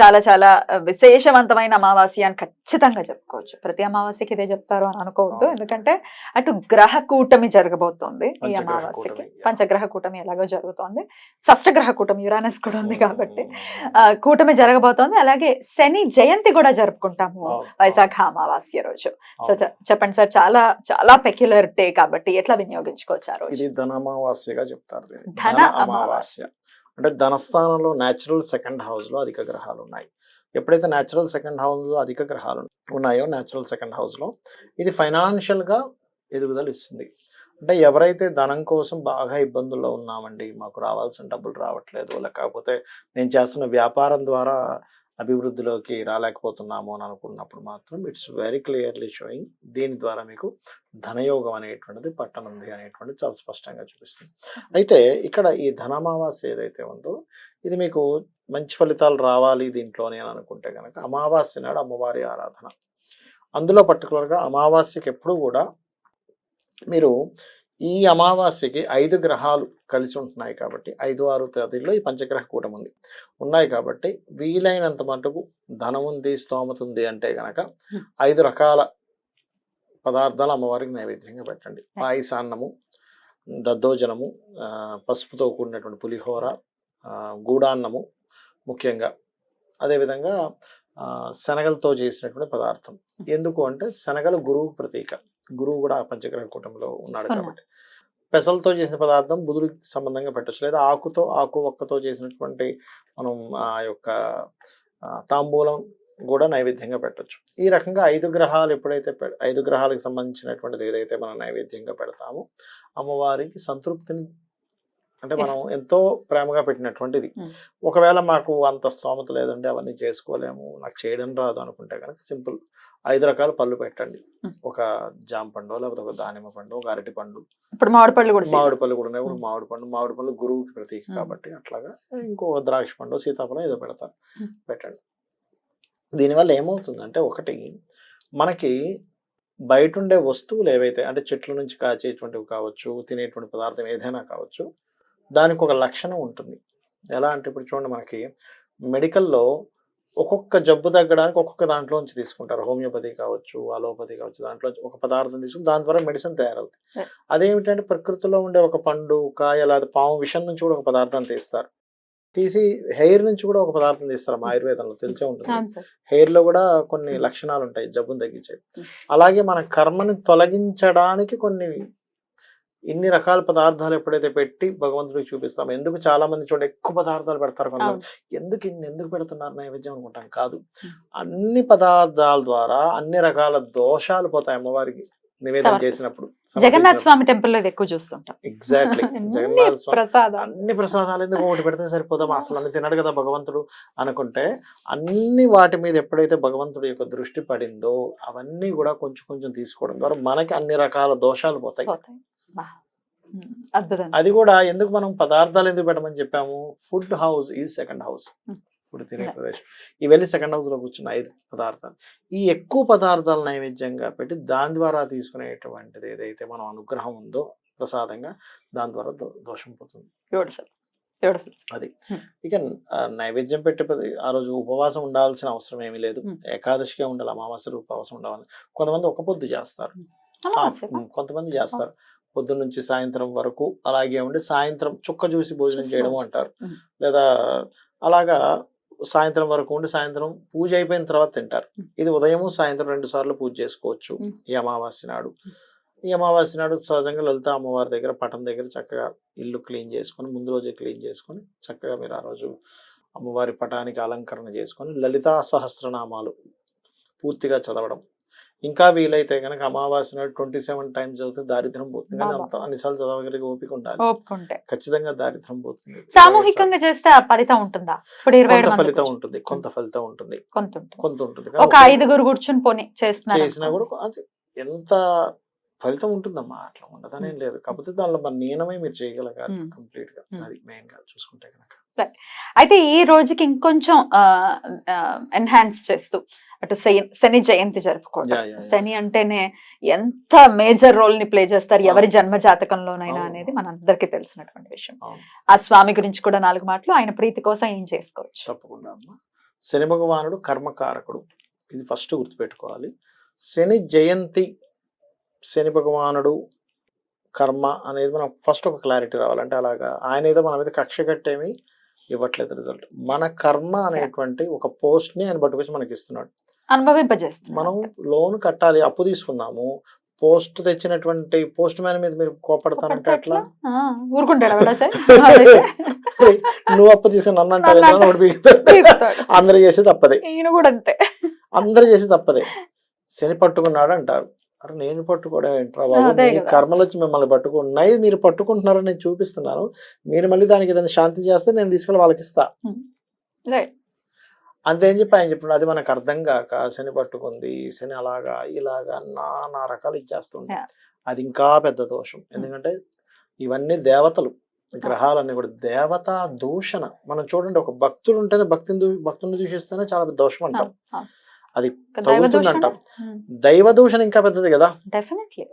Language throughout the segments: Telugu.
చాలా చాలా విశేషవంతమైన అమావాస్య అని ఖచ్చితంగా చెప్పుకోవచ్చు. ప్రతి అమావాస్యకి ఇదే చెప్తారు అని అనుకోవద్దు. ఎందుకంటే అటు గ్రహ కూటమి జరగబోతోంది ఈ అమావాస్యకి. పంచగ్రహ కూటమి ఎలాగో జరుగుతోంది. షష్టగ్రహ కూటమి యురానస్ కూడా ఉంది కాబట్టి కూటమి జరగబోతోంది. అలాగే శని జయంతి కూడా జరుపుకుంటాము వైశాఖ అమావాస్య రోజు. చెప్పండి సార్ చాలా చాలా పెక్యులర్ డే కాబట్టి ఎట్లా వినియోగించుకోవచ్చు ఆ రోజు? ఇది ధనమావాస్యగా చెప్తారు. ధన ధన అమావాస్య. అంటే ధనస్థానంలో న్యాచురల్ సెకండ్ హౌస్లో అధిక గ్రహాలు ఉన్నాయి. ఎప్పుడైతే న్యాచురల్ సెకండ్ హౌస్లో అధిక గ్రహాలు ఉన్నాయో న్యాచురల్ సెకండ్ హౌస్లో ఇది ఫైనాన్షియల్గా ఎదుగుదల ఇస్తుంది. అంటే ఎవరైతే ధనం కోసం బాగా ఇబ్బందుల్లో ఉన్నామండి మాకు రావాల్సిన డబ్బులు రావట్లేదు లేకపోతే నేను చేస్తున్న వ్యాపారం ద్వారా అభివృద్ధిలోకి రాలేకపోతున్నాము అని అనుకున్నప్పుడు మాత్రం ఇట్స్ వెరీ క్లియర్లీ షోయింగ్ దీని ద్వారా మీకు ధనయోగం అనేటువంటిది పట్టనుంది అనేటువంటిది చాలా స్పష్టంగా చూపిస్తుంది. అయితే ఇక్కడ ఈ ధనమావాస్య ఏదైతే ఉందో ఇది మీకు మంచి ఫలితాలు రావాలి దీంట్లోనే అని అనుకుంటే కనుక అమావాస్య నాడు అమ్మవారి ఆరాధన. అందులో పర్టికులర్గా అమావాస్యకి ఎప్పుడు కూడా మీరు ఈ అమావాస్యకి ఐదు గ్రహాలు కలిసి ఉంటున్నాయి కాబట్టి ఐదు ఆరు తేదీల్లో ఈ పంచగ్రహ కూటం ఉంది. ఉన్నాయి కాబట్టి వీలైనంత మటుకు ధనం ఉంది స్తోమత ఉంది అంటే గనక. ఐదు రకాల పదార్థాలు అమ్మవారికి నైవేద్యంగా పెట్టండి. పాయసాన్నము దద్దోజనము పసుపుతో కూడినటువంటి పులిహోర గూడాన్నము ముఖ్యంగా. అదేవిధంగా శనగలతో చేసినటువంటి పదార్థం. ఎందుకు అంటే శనగలు గురువు ప్రతీక. గురువు కూడా ఆ పంచగ్రహ కూటంలో ఉన్నాడు. కాబట్టి. పెసలతో చేసిన పదార్థం బుధుడికి సంబంధంగా పెట్టచ్చు. లేదా ఆకుతో ఆకు ఒక్కతో చేసినటువంటి మనం ఆ యొక్క తాంబూలం కూడా నైవేద్యంగా పెట్టొచ్చు. ఈ రకంగా ఐదు గ్రహాలు ఎప్పుడైతే పె- ఐదు గ్రహాలకు సంబంధించినటువంటిది ఏదైతే మనం నైవేద్యంగా పెడతామో అమ్మవారికి సంతృప్తిని అంటే మనం ఎంతో ప్రేమగా పెట్టినటువంటిది Mm. ఒకవేళ మాకు అంత స్తోమత లేదండి అవన్నీ చేసుకోలేము నాకు చేయడం రాదు అనుకుంటే కనుక సింపుల్ ఐదు రకాల పళ్ళు పెట్టండి Mm. ఒక జామ పండు లేకపోతే ఒక దానిమ్మ పండు ఒక అరటి పండు ఇప్పుడు మామిడి పళ్ళు కూడా మామిడి పళ్ళు కూడా ఉన్నాయి ఇప్పుడు Mm. మామిడి పండు మామిడి పళ్ళు గురువుకి ప్రతీక. కాబట్టి అట్లాగా ఇంకో ద్రాక్ష పండు సీతాఫలం ఏదో పెడతారు. పెట్టండి దీనివల్ల ఏమవుతుందంటే ఒకటి మనకి బయట ఉండే వస్తువులు ఏవైతే అంటే చెట్ల నుంచి కాచేటువంటివి కావచ్చు తినేటువంటి పదార్థం ఏదైనా కావచ్చు దానికి ఒక లక్షణం ఉంటుంది. ఎలా అంటే ఇప్పుడు చూడండి మనకి మెడికల్లో ఒక్కొక్క జబ్బు తగ్గడానికి ఒక్కొక్క దాంట్లో నుంచి తీసుకుంటారు. హోమియోపతి కావచ్చు అలోపతి కావచ్చు దాంట్లో ఒక పదార్థం తీసుకుని దాని ద్వారా మెడిసిన్ తయారవుతుంది. అదేమిటంటే ప్రకృతిలో ఉండే ఒక పండు కాయ లేదా పాము విషం నుంచి కూడా ఒక పదార్థం తీస్తారు. తీసి హెయిర్ నుంచి కూడా ఒక పదార్థం తీస్తారు. మా ఆయుర్వేదంలో తెలిసే ఉంటుంది. హెయిర్లో కూడా కొన్ని లక్షణాలు ఉంటాయి జబ్బును తగ్గించే Mm. అలాగే మన కర్మని తొలగించడానికి కొన్ని ఇన్ని రకాల పదార్థాలు ఎప్పుడైతే పెట్టి భగవంతుడికి చూపిస్తాం ఎందుకు చాలా మంది చూడండి ఎక్కువ పదార్థాలు పెడతారు కొంతమంది. ఎందుకు ఇన్ని ఎందుకు పెడుతున్నారు నైవేద్యం అనుకుంటాం? కాదు. అన్ని పదార్థాల ద్వారా అన్ని రకాల దోషాలు పోతాయి అమ్మవారికి నివేదన చేసినప్పుడు. జగన్నాథ్ స్వామి టెంపుల్ ఎక్కువ చూస్తుంటాం. ఎగ్జాక్ట్లీ జగన్నాథ స్వామి అన్ని ప్రసాదాలు ఎందుకు ఒకటి పెడితే సరిపోదాం? అసలు అన్ని తినడు కదా భగవంతుడు అనుకుంటే అన్ని వాటి మీద ఎప్పుడైతే భగవంతుడి యొక్క దృష్టి పడిందో అవన్నీ కూడా కొంచెం కొంచెం తీసుకోవడం ద్వారా మనకి అన్ని రకాల దోషాలు పోతాయి. అది కూడా ఎందుకు మనం పదార్థాలు ఎందుకు పెట్టమని చెప్పాము? ఫుడ్ హౌస్ ఈ సెకండ్ హౌస్. ఫుడ్ తినే. ప్రదేశం. వెళ్ళి సెకండ్ హౌస్లో కూర్చున్న ఐదు పదార్థాలు. ఈ ఎక్కువ పదార్థాలు నైవేద్యంగా పెట్టి దాని ద్వారా తీసుకునేటువంటిది ఏదైతే మనం అనుగ్రహం ఉందో ప్రసాదంగా దాని ద్వారా దోషం పోతుంది. అది. ఇక నైవేద్యం పెట్టే ఆ రోజు ఉపవాసం ఉండాల్సిన అవసరం ఏమీ లేదు. ఏకాదశిగా ఉండాలి అమావాస్య ఉపవాసం ఉండాలి. కొంతమంది ఒక పొద్దు చేస్తారు. కొంతమంది చేస్తారు. పొద్దున్న నుంచి సాయంత్రం వరకు అలాగే ఉండి సాయంత్రం చుక్క చూసి భోజనం చేయడం అంటారు. లేదా అలాగా సాయంత్రం వరకు ఉండి సాయంత్రం పూజ అయిపోయిన తర్వాత తింటారు. ఇది ఉదయము సాయంత్రం రెండు సార్లు పూజ చేసుకోవచ్చు. ఈ అమావాస్య నాడు ఈ అమావాస్య నాడు సహజంగా లలిత అమ్మవారి దగ్గర పటం దగ్గర చక్కగా ఇల్లు క్లీన్ చేసుకొని ముందు రోజే క్లీన్ చేసుకొని చక్కగా మీరు ఆ రోజు అమ్మవారి పటానికి అలంకరణ చేసుకొని లలితా సహస్రనామాలు పూర్తిగా చదవడం ఇంకా వీలైతే కనుక అమావాస్య నాడు ట్వంటీ సెవెన్ టైమ్స్ చదివితే దారిద్రం పోతుంది. కానీ. అంత అన్నిసార్లు చదవగలిగే ఓపిక ఉండాలి. ఖచ్చితంగా దారిద్రం పోతుంది. సామూహికంగా చేస్తే ఫలితం ఉంటుందా? కొంత ఫలితం ఉంటుంది. కొంత ఫలితం ఉంటుంది. కొంత ఉంటుంది. కొంత ఉంటుంది. ఒక ఐదుగురు కూర్చుని పోనీ చేస్తున్నారు? చేసినా కూడా అది ఎంత ఫలితం ఉంటుందమ్మా? అట్లా ఉండదనేం లేదు. కాకపోతే దానిలో మన నియమమే మీరు చేయగలగాలి. కంప్లీట్గా. అది మెయిన్గా చూసుకుంటే కనుక అయితే ఈ రోజుకి ఇంకొంచెం ఎన్హాన్స్ చేస్తూ అటు శని- జయంతి జరుపుకోవడం. శని అంటేనే ఎంత మేజర్ రోల్ని ప్లే చేస్తారు ఎవరి జన్మ జాతకంలోనైనా. అనేది మనందరికీ తెలిసినటువంటి విషయం. ఆ స్వామి గురించి కూడా నాలుగు మాటలు ఆయన ప్రీతి కోసం ఏం చేసుకోవచ్చు? తప్పకుండా అమ్మా. శని భగవానుడు కర్మకారకుడు. ఇది ఫస్ట్ గుర్తుపెట్టుకోవాలి. శని జయంతి శని భగవానుడు కర్మ అనేది మనం ఫస్ట్ ఒక క్లారిటీ రావాలంటే అలాగా. ఆయన ఏదో మన మీద కక్ష కట్టేమి ఇవ్వట్లేదు రిజల్ట్ మన కర్మ అనేటువంటి ఒక పోస్ట్ని ఆయన పట్టుకొచ్చి మనకి ఇస్తున్నాడు అనుభవింపజేస్తున్నారు మనం లోన్ కట్టాలి అప్పు తీసుకున్నాము పోస్ట్ తెచ్చినటువంటి పోస్ట్ మ్యాన్ మీద మీరు కోపడతానంటే ఎట్లా? ఆ, ఊరుకుంటాడా నువ్వు అప్పు తీసుకుని నన్ను అంటే నన్ను అంటే- ఒకటి పీకుతాడు. పీకుతాడు. అందరూ చేసేది తప్పదే. కూడా అంతే. అందరూ చేసి తప్పదే. శని పట్టుకున్నాడు అంటారు. అరే నేను పట్టుకోవడం ఏంట్రా బాబు? మీ. కర్మలు వచ్చి మిమ్మల్ని పట్టుకున్నాయి మీరు పట్టుకుంటున్నారని నేను చూపిస్తున్నాను. మీరు మళ్ళీ దానికి ఏదైనా శాంతి చేస్తే నేను తీసుకెళ్ళి వాళ్ళకి ఇస్తా అంతేం చెప్పి ఆయన చెప్పిన అది మనకు అర్థం కాక శని పట్టుకుంది శని అలాగా ఇలాగా నానా రకాలు ఇచ్చేస్తుంది. అది ఇంకా పెద్ద దోషం. ఎందుకంటే ఇవన్నీ దేవతలు గ్రహాలన్నీ కూడా దేవతా దూషణ. మనం చూడండి ఒక భక్తుడు ఉంటేనే భక్తిని భక్తుని దూషిస్తేనే చాలా దోషం అంటాం. అది తగులుతుంది అంటాం దైవ దూషణ ఇంకా పెద్దది కదా? డెఫినెట్లీ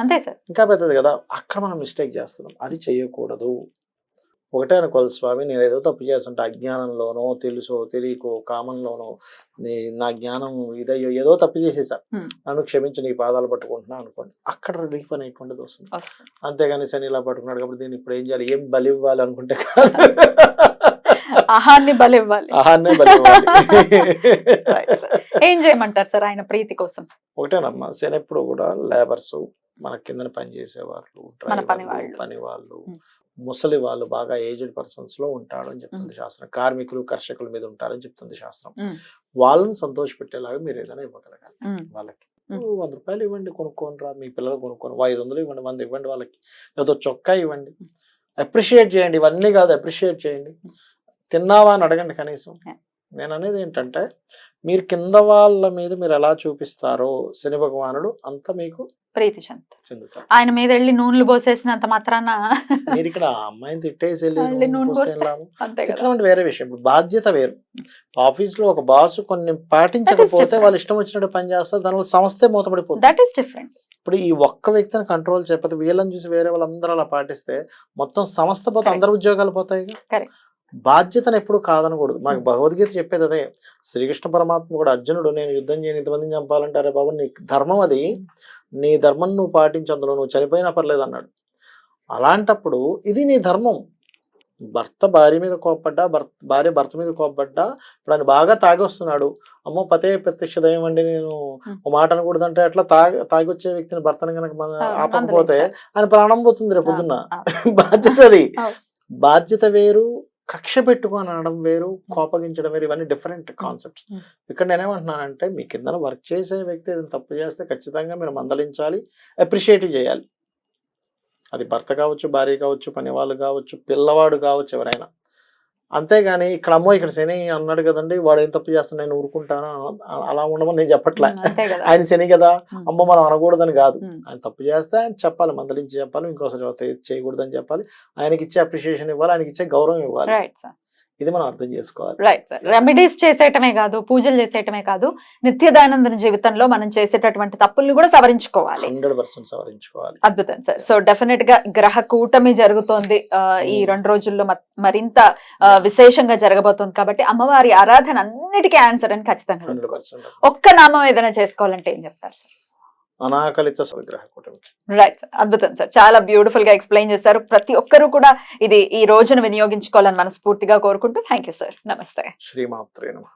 అంతే సార్. ఇంకా పెద్దది కదా? అక్కడ మనం మిస్టేక్ చేస్తున్నాం. అది చేయకూడదు. ఒకటే అనుకోవాలి స్వామి నేను ఏదో తప్పు చేస్తుంటే అజ్ఞానంలోనో తెలుసో తెలియకో కామంలోనో నీ- నా జ్ఞానం ఇదయ్యో ఏదో తప్పు చేసేసా. నన్ను క్షమించి నీ పాదాలు పట్టుకుంటున్నా అనుకోండి. అక్కడ రిలీఫ్ అనేటువంటిది వస్తుంది. వస్తుంది. అంతేగాని శని ఇలా పట్టుకున్నాడు కాబట్టి దీన్ని ఇప్పుడు ఏం చేయాలి? ఏం బలి ఇవ్వాలి అనుకుంటే కాదు. ఆహాన్ని బలి ఇవ్వాలి ఆహాన్నే. ఏం చేయమంటారు సార్ ఆయన ప్రీతి కోసం? ఒకటేనమ్మా శని ఎప్పుడు కూడా లేబర్స్ మన కింద పని చేసేవాళ్ళు మన పని డ్రైవర్లు, వాళ్ళు. పని వాళ్ళు ఉం. ముసలి వాళ్ళు బాగా ఏజ్డ్ పర్సన్స్లో ఉంటాడు అని చెప్తుంది శాస్త్రం కార్మికులు కర్షకుల మీద ఉంటారని చెప్తుంది శాస్త్రం ఉం. వాళ్ళని సంతోష పెట్టేలాగా మీరు ఏదైనా ఇవ్వగలగాలి వాళ్ళకి. వంద రూపాయలు ఇవ్వండి కొనుక్కోని రా మీ పిల్లలు కొనుక్కోని ఐదు వందలు ఇవ్వండి వంద ఇవ్వండి వాళ్ళకి లేదో చొక్కా ఇవ్వండి. అప్రిషియేట్ చేయండి ఇవన్నీ కాదు అప్రిషియేట్ చేయండి. తిన్నావా అని అడగండి కనీసం. నేను అనేది ఏంటంటే మీరు కింద వాళ్ళ మీద మీరు ఎలా చూపిస్తారో శని భగవానుడు అంత మీకు ప్రీతి చెందుతాడు. ఆయన మీద వెళ్ళి నూనెలు పోసేసినంత మాత్రాన మీరు ఇక్కడ అమ్మాయిని తిట్టేసి తిట్టడం వేరే విషయం. ఇప్పుడు బాధ్యత వేరు. ఆఫీస్లో ఒక బాస్ కొన్ని పాటించకపోతే. వాళ్ళు ఇష్టం వచ్చినట్టు పని చేస్తారు దానివల్ల సంస్థే మూతపడిపోతుంది. దట్ ఈస్ డిఫరెంట్ ఇప్పుడు ఈ ఒక్క వ్యక్తిని కంట్రోల్ చేయకపోతే వీళ్ళని చూసి వేరే వాళ్ళందరూ అలా పాటిస్తే మొత్తం సంస్థ పోతే. అందరు ఉద్యోగాలు పోతాయి. బాధ్యతను ఎప్పుడు కాదనకూడదు. మాకు. భగవద్గీత చెప్పేది అదే. శ్రీకృష్ణ పరమాత్మ కూడా అర్జునుడు నేను యుద్ధం చేయని ఇంతమందిని చంపాలంటే అరే బాబు నీ ధర్మం అది. నీ ధర్మం నువ్వు పాటించు అందులో నువ్వు చనిపోయినా పర్లేదు అన్నాడు. అలాంటప్పుడు ఇది నీ ధర్మం. భర్త భార్య మీద కోప్పడ్డా భర్త భార్య భర్త మీద కోప్పడ్డా ఇప్పుడు ఆయన బాగా తాగి వస్తున్నాడు అమ్మో పతే ప్రత్యక్ష దైవం అండి నేను. ఒక మాట అనకూడదంటే అట్లా తాగి తాగి వచ్చే వ్యక్తిని భర్తను కనుక ఆపకపోతే. ఆయన ప్రాణం పోతుంది రేపు పొద్దున్న. బాధ్యత అది. బాధ్యత వేరు కక్ష పెట్టుకొని అనడం వేరు కోపగించడం వేరు ఇవన్నీ డిఫరెంట్ కాన్సెప్ట్స్. ఇక్కడ నేనేమంటున్నానంటే మీ కింద వర్క్ చేసే వ్యక్తి ఏదైనా తప్పు చేస్తే ఖచ్చితంగా మీరు మందలించాలి అప్రిషియేట్ చేయాలి. అది భర్త కావచ్చు భార్య కావచ్చు పని వాళ్ళు కావచ్చు పిల్లవాడు కావచ్చు ఎవరైనా. అంతేగాని ఇక్కడ అమ్మో ఇక్కడ శని అన్నాడు కదండి వాడు ఏం తప్పు చేస్తాను నేను ఊరుకుంటాను? అలా ఉండమని నేను చెప్పట్లే. ఆయన శని కదా. అమ్మ మనం అనకూడదని కాదు. ఆయన తప్పు చేస్తే ఆయన చెప్పాలి మందలించి చెప్పాలి ఇంకోసారి చేయకూడదని చెప్పాలి. ఆయనకి ఇచ్చే అప్రిషియేషన్ ఇవ్వాలి ఆయనకి ఇచ్చే గౌరవం ఇవ్వాలి. ఇది మనం అర్థం చేసుకోవాలి. రైట్ సార్ రెమెడీస్ చేసేయటమే కాదు పూజలు చేసేయటమే కాదు నిత్య దైనందిన జీవితంలో మనం చేసేటటువంటి తప్పుల్ని కూడా సవరించుకోవాలి. Hundred percent సవరించుకోవాలి. అద్భుతం సార్ సో డెఫినెట్గా గ్రహ కూటమి జరుగుతోంది ఈ Mm. రెండు రోజుల్లో మరింత విశేషంగా జరగబోతోంది కాబట్టి అమ్మవారి ఆరాధన అన్నిటికీ ఆన్సర్ అని ఖచ్చితంగా ఒక్క నామం ఏదైనా చేసుకోవాలంటే ఏం చెప్తారు సార్ అనాకలిత విగ్రహ కూటమికి. రైట్ అద్భుతం సార్. చాలా బ్యూటిఫుల్గా ఎక్స్ప్లెయిన్ చేశారు. ప్రతి ఒక్కరూ కూడా ఇది ఈ రోజును వినియోగించుకోవాలని మనస్ఫూర్తిగా కోరుకుంటూ థ్యాంక్ యూ సార్ నమస్తే. శ్రీమాత్రే నమ.